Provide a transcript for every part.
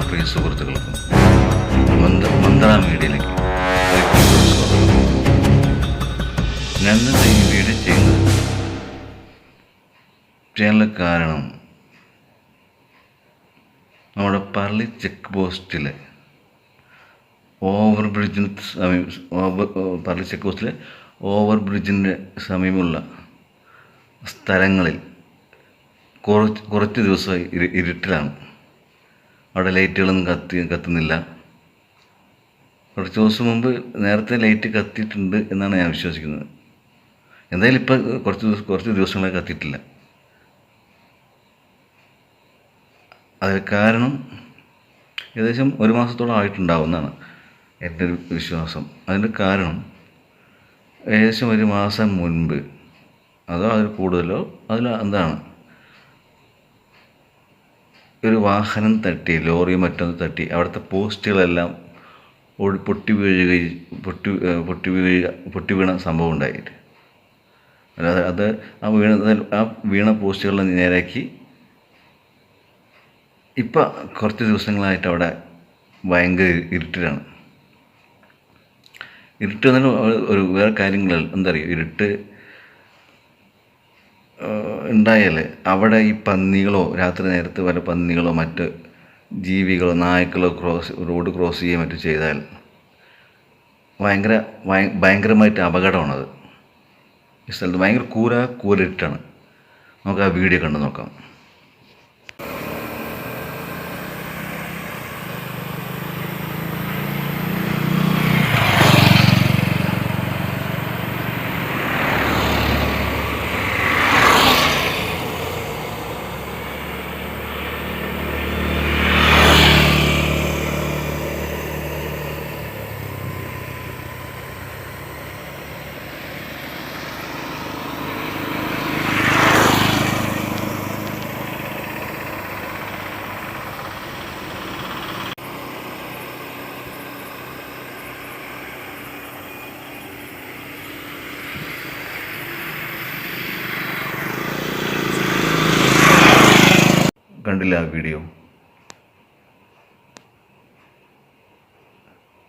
എല്ലാ പ്രിയ സുഹൃത്തുക്കൾക്കും മന്ത്ര മീഡിയയിലേക്ക് സ്വാഗതം. ഈ വീഡിയോ ചെയ്യുന്നത് ചെയ്യാനുള്ള കാരണം നമ്മുടെ പള്ളി ചെക്ക് പോസ്റ്റിലെ ഓവർ ബ്രിഡ്ജിന് സമീപ പള്ളി ചെക്ക് പോസ്റ്റിലെ ഓവർ ബ്രിഡ്ജിന്റെ സമീപമുള്ള സ്ഥലങ്ങളിൽ കുറച്ച് കുറച്ച് ദിവസമായി ഇരുട്ടിലാണ്. അവിടെ ലൈറ്റുകളൊന്നും കത്തി കത്തുന്നില്ല. കുറച്ച് ദിവസം മുമ്പ് നേരത്തെ ലൈറ്റ് കത്തിയിട്ടുണ്ട് എന്നാണ് ഞാൻ വിശ്വസിക്കുന്നത്. എന്തായാലും ഇപ്പം കുറച്ച് ദിവസം കുറച്ച് ദിവസങ്ങളായി കത്തിയിട്ടില്ല. അതിന് കാരണം ഏകദേശം ഒരു മാസത്തോളം ആയിട്ടുണ്ടാവുമെന്നാണ് എന്റെ ഒരു വിശ്വാസം. അതിന്റെ കാരണം ഏകദേശം ഒരു മാസം മുൻപ്. അതോ അതിൽ കൂടുതലോ? അതിൽ എന്താണ്? ഒരു വാഹനം തട്ടി ലോറി മറ്റൊന്ന് തട്ടി അവിടുത്തെ പോസ്റ്റുകളെല്ലാം ഒഴി പൊട്ടി വീഴുകയും പൊട്ടി പൊട്ടി വീഴുക പൊട്ടി വീണ സംഭവം ഉണ്ടായിട്ട്. അല്ലാതെ അത് ആ വീണ ആ വീണ പോസ്റ്റുകളെ നേരാക്കി ഇപ്പം കുറച്ച് ദിവസങ്ങളായിട്ട് അവിടെ ഭയങ്കര ഇരുട്ടിലാണ്. ഇരുട്ട് എന്നാലും ഒരു വേറെ കാര്യങ്ങൾ എന്താ പറയുക? ഇരുട്ട് ഉണ്ടായാൽ അവിടെ ഈ പന്നികളോ രാത്രി നേരത്ത് വല്ല പന്നികളോ മറ്റ് ജീവികളോ നായ്ക്കളോ ക്രോസ് റോഡ് ക്രോസ് ചെയ്യുകയോ മറ്റു ചെയ്താൽ ഭയങ്കര ഭയ- ഭയങ്കരമായിട്ട് അപകടമാണത്. ഈ സ്ഥലത്ത് ഭയങ്കര കൂര കൂരിട്ടാണ്. നമുക്ക് ആ വീഡിയോ കണ്ടു നോക്കാം. കണ്ടില്ല ആ വീഡിയോ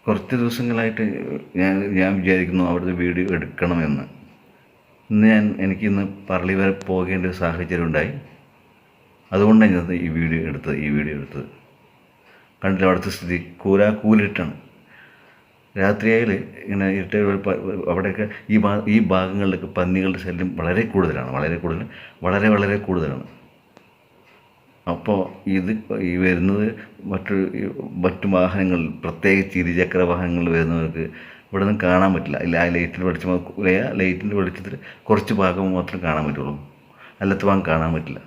കുറച്ച് ദിവസങ്ങളായിട്ട് ഞാൻ ഞാൻ വിചാരിക്കുന്നു അവിടുത്തെ വീഡിയോ എടുക്കണമെന്ന്. ഇന്ന് ഞാൻ എനിക്കിന്ന് പറളി വരെ പോകേണ്ട ഒരു സാഹചര്യം ഉണ്ടായി. അതുകൊണ്ടാണ് ഞാൻ ഈ വീഡിയോ എടുത്തത് ഈ വീഡിയോ എടുത്തത്. കണ്ടില്ല അവിടുത്തെ സ്ഥിതി. കൂരാ കൂലിട്ടാണ് രാത്രിയായിൽ ഇങ്ങനെ ഇരട്ട അവിടെയൊക്കെ ഈ ഭാ ഈ ഭാഗങ്ങളിലൊക്കെ പന്നികളുടെ ശല്യം വളരെ കൂടുതലാണ് വളരെ കൂടുതൽ വളരെ വളരെ കൂടുതലാണ്. അപ്പോൾ ഇത് ഈ വരുന്നത് മറ്റു മറ്റു വാഹനങ്ങൾ പ്രത്യേകിച്ച് ഇരുചക്ര വാഹനങ്ങളിൽ വരുന്നവർക്ക് ഇവിടെ നിന്ന് കാണാൻ പറ്റില്ല. ഇല്ല ആ ലൈറ്റിന്റെ വെളിച്ചം ആ ലൈറ്റിന്റെ വെളിച്ചത്തിൽ കുറച്ച് ഭാഗം മാത്രം കാണാൻ പറ്റുള്ളൂ. അല്ലാത്ത ഭാഗം കാണാൻ പറ്റില്ല.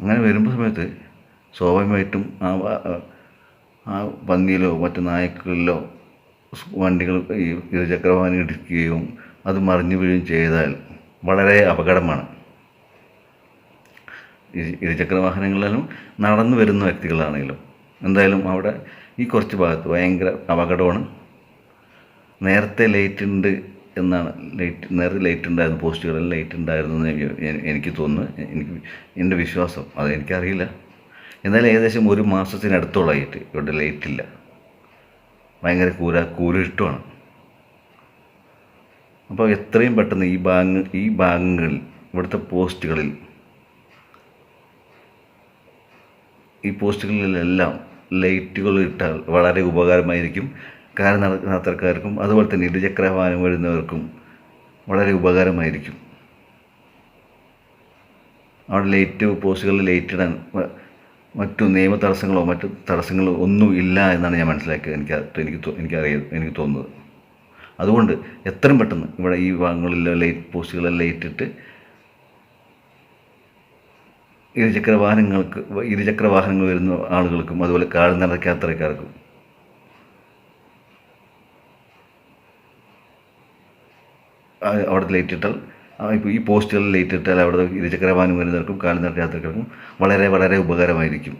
അങ്ങനെ വരുമ്പോൾ സമയത്ത് സ്വാഭാവികമായിട്ടും ആ ആ പന്നിയിലോ മറ്റു നായ്ക്കളിലോ വണ്ടികൾ ഈ ഇരുചക്ര വാഹനം ഇടിക്കുകയും അത് മറിഞ്ഞു വീഴുകയും ചെയ്താൽ വളരെ അപകടമാണ്. ഇരുചക്ര വാഹനങ്ങളിലും നടന്നു വരുന്ന വ്യക്തികളാണെങ്കിലും. എന്തായാലും അവിടെ ഈ കുറച്ച് ഭാഗത്ത് ഭയങ്കര അപകടമാണ്. നേരത്തെ ലൈറ്റ് ഉണ്ട് എന്നാണ്. ലൈറ്റ് നേരത്തെ ലൈറ്റ് ഉണ്ടായിരുന്നു. പോസ്റ്റുകളിൽ ലൈറ്റ് ഉണ്ടായിരുന്നു എന്ന് എനിക്ക് തോന്നുന്നു. എനിക്ക് എന്റെ വിശ്വാസം. അത് എനിക്കറിയില്ല. എന്നാലും ഏകദേശം ഒരു മാസത്തിനടുത്തോളമായിട്ട് ഇവിടെ ലൈറ്റ് ഇല്ല. ഭയങ്കര കൂര കൂരിട്ടുമാണ് അപ്പോൾ എത്രയും പെട്ടെന്ന് ഈ ഭാഗങ്ങൾ ഈ ഭാഗങ്ങളിൽ ഇവിടുത്തെ പോസ്റ്റുകളിൽ ഈ പോസ്റ്റുകളിലെല്ലാം ലൈറ്റുകൾ ഇട്ടാൽ വളരെ ഉപകാരമായിരിക്കും. കാർ യാത്രക്കാർക്കും അതുപോലെ തന്നെ ഇരുചക്ര വാഹനം വരുന്നവർക്കും വളരെ ഉപകാരമായിരിക്കും. അവിടെ ലൈറ്റ് പോസ്റ്റുകളിൽ ലൈറ്റ് ഇടാൻ മറ്റു നിയമ തടസ്സങ്ങളോ മറ്റു തടസ്സങ്ങളോ ഒന്നും ഇല്ല എന്നാണ് ഞാൻ മനസ്സിലാക്കിയത്. എനിക്ക് എനിക്ക് അറിയാം എനിക്ക് തോന്നുന്നത്. അതുകൊണ്ട് എത്രയും പെട്ടെന്ന് ഇവിടെ ഈ ഭാഗങ്ങളിൽ ലൈറ്റ് പോസ്റ്റുകളിൽ ലൈറ്റ് ഇട്ട് ഇരുചക്ര വാഹനങ്ങൾക്ക് ഇരുചക്ര വാഹനങ്ങൾ വരുന്ന ആളുകൾക്കും അതുപോലെ കാൽനട യാത്രക്കാർക്കും. അവിടെ ലൈറ്റ് ഇട്ടാൽ ആ, ഇപ്പോൾ ഈ പോസ്റ്റുകളിൽ ലൈറ്റ് ഇട്ടാൽ അവിടെ ഇരുചക്ര വാഹനം വരുന്നവർക്കും കാൽനട യാത്രക്കാർക്കും വളരെ വളരെ ഉപകാരമായിരിക്കും.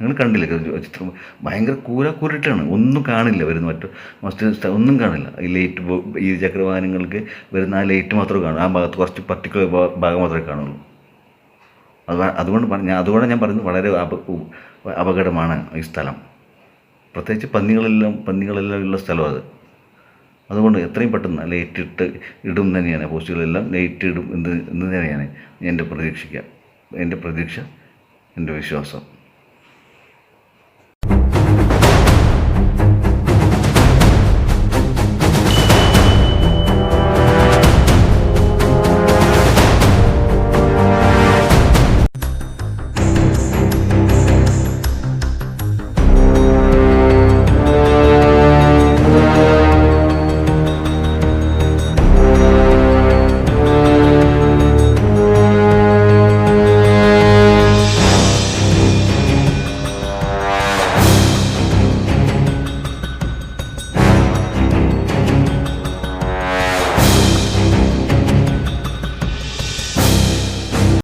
നിങ്ങൾ കണ്ടില്ല ചിത്രം? ഭയങ്കര കൂര കൂരിട്ടാണ്. ഒന്നും കാണില്ല വരുന്ന മറ്റു മറ്റ് ഒന്നും കാണില്ല. ഈ ലൈറ്റ് ഈ ഇരുചക്ര വാഹനങ്ങൾക്ക് വരുന്ന ആ ലൈറ്റ് മാത്രമേ കാണൂ. ആ ഭാഗത്ത് കുറച്ച് പർട്ടിക്കുലർ ഭാഗം മാത്രമേ കാണുള്ളൂ. അത് അതുകൊണ്ട് പറഞ്ഞ അതുകൊണ്ട് ഞാൻ പറയുന്നത് വളരെ അപ അപകടമാണ് ഈ സ്ഥലം. പ്രത്യേകിച്ച് പന്നികളെല്ലാം പന്നികളെല്ലാം ഉള്ള സ്ഥലം അത്. അതുകൊണ്ട് എത്രയും പെട്ടെന്ന് ലൈറ്റ് ഇട്ട് ഇടും തന്നെയാണ്. പോസ്റ്റുകളെല്ലാം ലൈറ്റ് ഇടും എന്ന് എന്ന് തന്നെയാണ് എന്റെ പ്രതീക്ഷിക്കുക എന്റെ പ്രതീക്ഷ എന്റെ വിശ്വാസം.